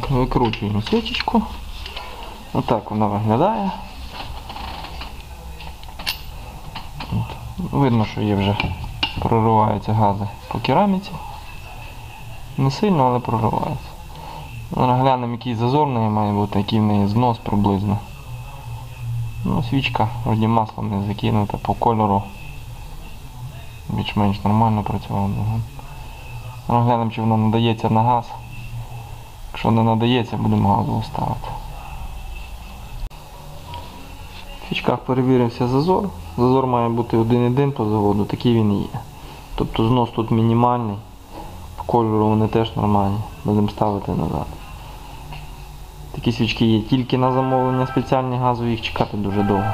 Так, викручуємо свічечку. Отак вона виглядає. От. Видно, що є вже прориваються гази по кераміці. Не сильно, але прориваються. Глянемо, який зазор в неї має бути, який в неї знос приблизно. Ну, свічка вроді маслом не закинута по кольору. Більш-менш нормально. Ну, глянемо, чи воно надається на газ. Не надається, будемо газову ставити. В свічках перевірився зазор. Зазор має бути 1,1 по заводу, такий він і є. Тобто знос тут мінімальний. По кольору вони теж нормальні. Будемо ставити назад. Такі свічки є тільки на замовлення спеціальні газові, їх чекати дуже довго.